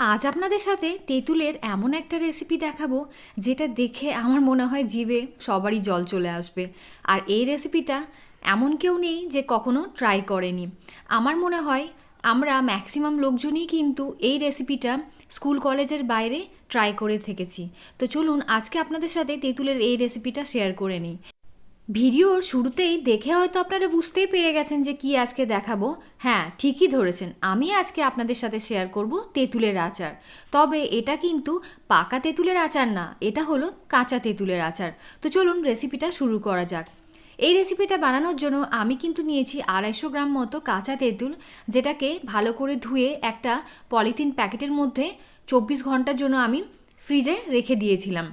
আজ আপনাদের সাথে তেঁতুলের এমন একটা রেসিপি দেখাবো, যেটা দেখে আমার মনে হয় জিভে সবারই জল চলে আসবে। আর এই রেসিপিটা এমন কেউ নেই যে কখনো ট্রাই করেনি। আমার মনে হয় আমরা ম্যাক্সিমাম লোকজনই কিন্তু এই রেসিপিটা স্কুল কলেজের বাইরে ট্রাই করে থেকেছি। তো চলুন আজকে আপনাদের সাথে তেঁতুলের এই রেসিপিটা শেয়ার করে নিই। ভিডিওর শুরুতেই দেখে হয়তো আপনারা বুঝতেই পেরে গেছেন যে কি আজকে দেখাবো। হ্যাঁ ঠিকই ধরেছেন। আমি আজকে আপনাদের সাথে শেয়ার করব তেঁতুলের আচার। তবে এটা কিন্তু পাকা তেঁতুলের আচার না, এটা হলো কাঁচা তেঁতুলের আচার। তো চলুন রেসিপিটা শুরু করা যাক। এই রেসিপিটা বানানোর জন্য আমি কিন্তু নিয়েছি আড়াইশো গ্রাম মতো কাঁচা তেঁতুল, যেটাকে ভালো করে ধুয়ে একটা পলিথিন প্যাকেটের মধ্যে চব্বিশ ঘণ্টার জন্য আমি ফ্রিজে রেখে দিয়েছিলাম।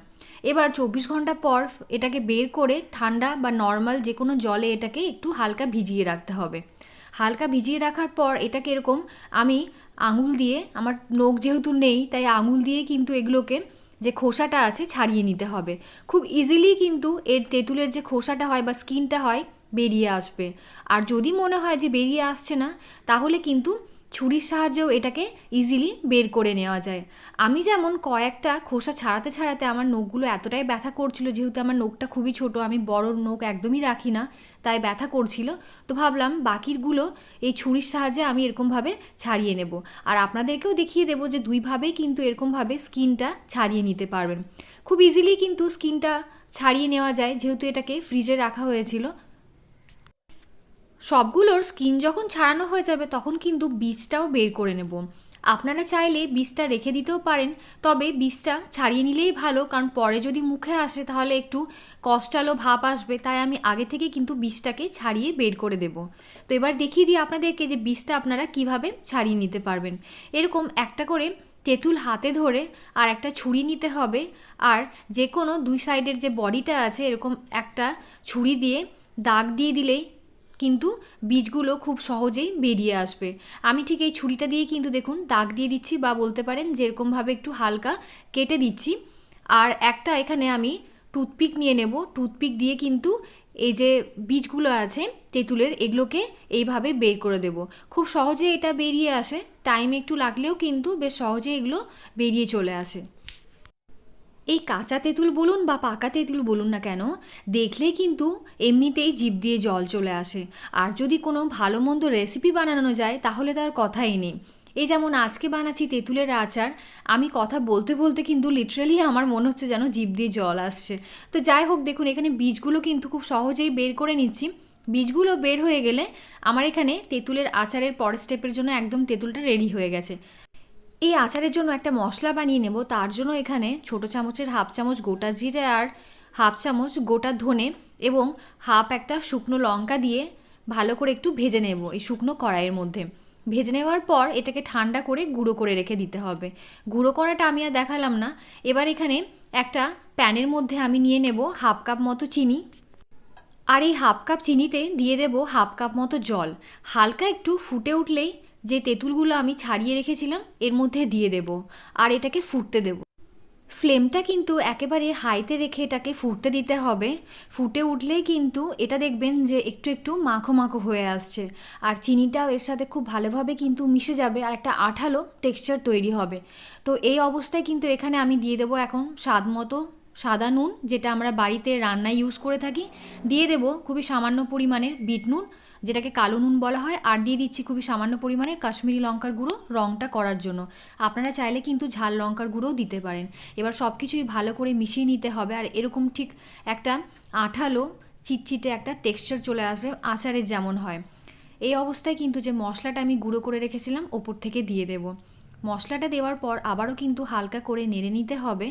এবার চব্বিশ ঘণ্টা পর এটাকে বের করে ঠান্ডা বা নর্মাল যে কোনো জলে এটাকে একটু হালকা ভিজিয়ে রাখতে হবে। হালকা ভিজিয়ে রাখার পর এটাকে এরকম আমি আঙুল দিয়ে, আমার নখ যেহেতু নেই, তাই আঙুল দিয়ে কিন্তু এগুলোকে যে খোসাটা আছে ছাড়িয়ে নিতে হবে। খুব ইজিলি কিন্তু এর তেঁতুলের যে খোসাটা হয় বা স্কিনটা হয় বেরিয়ে আসবে। আর যদি মনে হয় যে বেরিয়ে আসছে না, তাহলে কিন্তু ছুরির সাহায্যেও এটাকে ইজিলি বের করে নেওয়া যায়। আমি যেমন কয়েকটা খোসা ছাড়াতে ছাড়াতে আমার নখগুলো এতটাই ব্যথা করছিল, যেহেতু আমার নখটা খুবই ছোট, আমি বড় নখ একদমই রাখি না, তাই ব্যথা করছিল, তো ভাবলাম বাকিরগুলো এই ছুরির সাহায্যে আমি এরকমভাবে ছাড়িয়ে নেব। আর আপনাদেরকেও দেখিয়ে দেবো যে দুইভাবেই কিন্তু এরকমভাবে স্কিনটা ছাড়িয়ে নিতে পারবেন। খুব ইজিলি কিন্তু স্কিনটা ছাড়িয়ে নেওয়া যায়, যেহেতু এটাকে ফ্রিজে রাখা হয়েছিল সবগুলোর স্কিন যখন ছাড়ানো হয়ে যাবে, তখন কিন্তু বীজটাও বের করে নেব। আপনারা চাইলে বীজটা রেখে দিতেও পারেন, তবে বীজটা ছাড়িয়ে নিলেই ভালো, কারণ পরে যদি মুখে আসে তাহলে একটু কষ্টালো ভাব আসবে, তাই আমি আগে থেকে কিন্তু বীজটাকে ছাড়িয়ে বের করে দেব। তো এবার দেখিয়ে দিই আপনাদেরকে যে বীজটা আপনারা কীভাবে ছাড়িয়ে নিতে পারবেন। এরকম একটা করে তেঁতুল হাতে ধরে আর একটা ছুরি নিতে হবে, আর যে কোনো দুই সাইডের যে বডিটা আছে, এরকম একটা ছুরি দিয়ে দাগ দিয়ে দিলেই কিন্তু বীজগুলো খুব সহজেই বেরিয়ে আসবে। আমি ঠিক এই ছুরিটা দিয়ে কিন্তু দেখুন দাগ দিয়ে দিচ্ছি বা বলতে পারেন যেরকমভাবে একটু হালকা কেটে দিচ্ছি। আর একটা এখানে আমি টুথপিক নিয়ে নেব। টুথপিক দিয়ে কিন্তু এই যে বীজগুলো আছে তেঁতুলের, এগুলোকে এইভাবে বের করে দেব। খুব সহজে এটা বেরিয়ে আসে। টাইম একটু লাগলেও কিন্তু বেশ সহজে এগুলো বেরিয়ে চলে আসে। এই কাঁচা তেঁতুল বলুন বা পাকা তেঁতুল বলুন না কেন, দেখলেই কিন্তু এমনিতেই জিভ দিয়ে জল চলে আসে। আর যদি কোনো ভালো মন্দ রেসিপি বানানো যায়, তাহলে তার কথাই নেই। এই যেমন আজকে বানাচ্ছি তেঁতুলের আচার, আমি কথা বলতে বলতে কিন্তু লিটারেলি আমার মনে হচ্ছে যেন জিভ দিয়ে জল আসছে। তো যাই হোক, দেখুন, এখানে বীজগুলো কিন্তু খুব সহজেই বের করে নিচ্ছি। বীজগুলো বের হয়ে গেলে আমার এখানে তেঁতুলের আচারের পরের স্টেপের জন্য একদম তেঁতুলটা রেডি হয়ে গেছে। এই আচারের জন্য একটা মশলা বানিয়ে নেব। তার জন্য এখানে ছোট চামচের হাফ চামচ গোটা জিরে আর হাফ চামচ গোটা ধনে এবং হাফ একটা শুকনো লঙ্কা দিয়ে ভালো করে একটু ভেজে নেব এই শুকনো কড়াইয়ের মধ্যে। ভেজে নেওয়ার পর এটাকে ঠান্ডা করে গুঁড়ো করে রেখে দিতে হবে। গুঁড়ো করাটা আমি আর দেখালাম না। এবার এখানে একটা প্যানের মধ্যে আমি নিয়ে নেব হাফ কাপ মতো চিনি। আর এই হাফ কাপ চিনিতে দিয়ে দেব হাফ কাপ মতো জল। হালকা একটু ফুটে উঠলেই যে তেঁতুলগুলো আমি ছাড়িয়ে রেখেছিলাম, এর মধ্যে দিয়ে দেব আর এটাকে ফুটতে দেব। ফ্লেমটা কিন্তু একেবারে হাইতে রেখে এটাকে ফুটতে দিতে হবে। ফুটে উঠলেই কিন্তু এটা দেখবেন যে একটু একটু মাখো মাখো হয়ে আসছে আর চিনিটাও এর সাথে খুব ভালোভাবে কিন্তু মিশে যাবে আর একটা আঠালো টেক্সচার তৈরি হবে। তো এই অবস্থায় কিন্তু এখানে আমি দিয়ে দেবো এখন স্বাদ মতো সাদা নুন, যেটা আমরা বাড়িতে রান্নায় ইউজ করে থাকি। দিয়ে দেবো খুবই সামান্য পরিমাণের বিট নুন যেটাকে কালো নুন বলা হয়, আর দিয়ে দিচ্ছি খুবই সামান্য পরিমাণে কাশ্মীরি লঙ্কার গুঁড়ো রঙটা করার জন্য। আপনারা চাইলে কিন্তু ঝাল লঙ্কার গুঁড়োও দিতে পারেন। এবার সব কিছুই ভালো করে মিশিয়ে নিতে হবে, আর এরকম ঠিক একটা আঠালো, চিটচিটে একটা টেক্সচার চলে আসবে আচারের যেমন হয়। এই অবস্থায় কিন্তু যে মশলাটা আমি গুঁড়ো করে রেখেছিলাম, ওপর থেকে দিয়ে দেব। মশলাটা দেওয়ার পর আবারও কিন্তু হালকা করে নেড়ে নিতে হবে।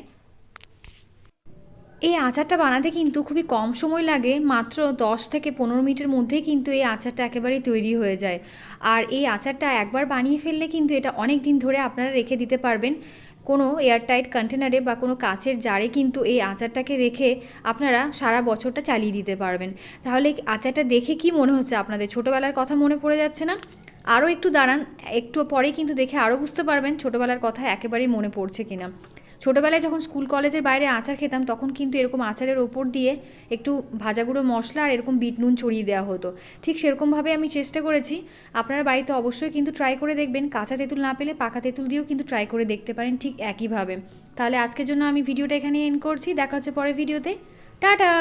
এই আচারটা বানাতে কিন্তু খুবই কম সময় লাগে, মাত্র দশ থেকে পনেরো মিনিটের মধ্যেই কিন্তু এই আচারটা একেবারেই তৈরি হয়ে যায়। আর এই আচারটা একবার বানিয়ে ফেললে কিন্তু এটা অনেক দিন ধরে আপনারা রেখে দিতে পারবেন। কোনো এয়ারটাইট কন্টেনারে বা কোনো কাচের জারে কিন্তু এই আচারটাকে রেখে আপনারা সারা বছরটা চালিয়ে দিতে পারবেন। তাহলে আচারটা দেখে কি মনে হচ্ছে আপনাদের? ছোটোবেলার কথা মনে পড়ে যাচ্ছে না? আরও একটু দাঁড়ান, একটু পরে কিন্তু দেখে আরও বুঝতে পারবেন ছোটোবেলার কথা একেবারেই মনে পড়ছে কিনা। ছোটোবেলায় যখন স্কুল কলেজের বাইরে আচার খেতাম, তখন কিন্তু এরকম আচারের ওপর দিয়ে একটু ভাজা গুঁড়ো মশলা আর এরকম বিট নুন ছড়িয়ে দেওয়া হতো। ঠিক সেরকমভাবে আমি চেষ্টা করেছি। আপনারা বাড়িতে অবশ্যই কিন্তু ট্রাই করে দেখবেন। কাঁচা তেঁতুল না পেলে পাকা তেঁতুল দিয়েও কিন্তু ট্রাই করে দেখতে পারেন ঠিক একইভাবে। তাহলে আজকের জন্য আমি ভিডিওটা এখানে এন্ড করছি। দেখা হচ্ছে পরে ভিডিওতে। টাটা!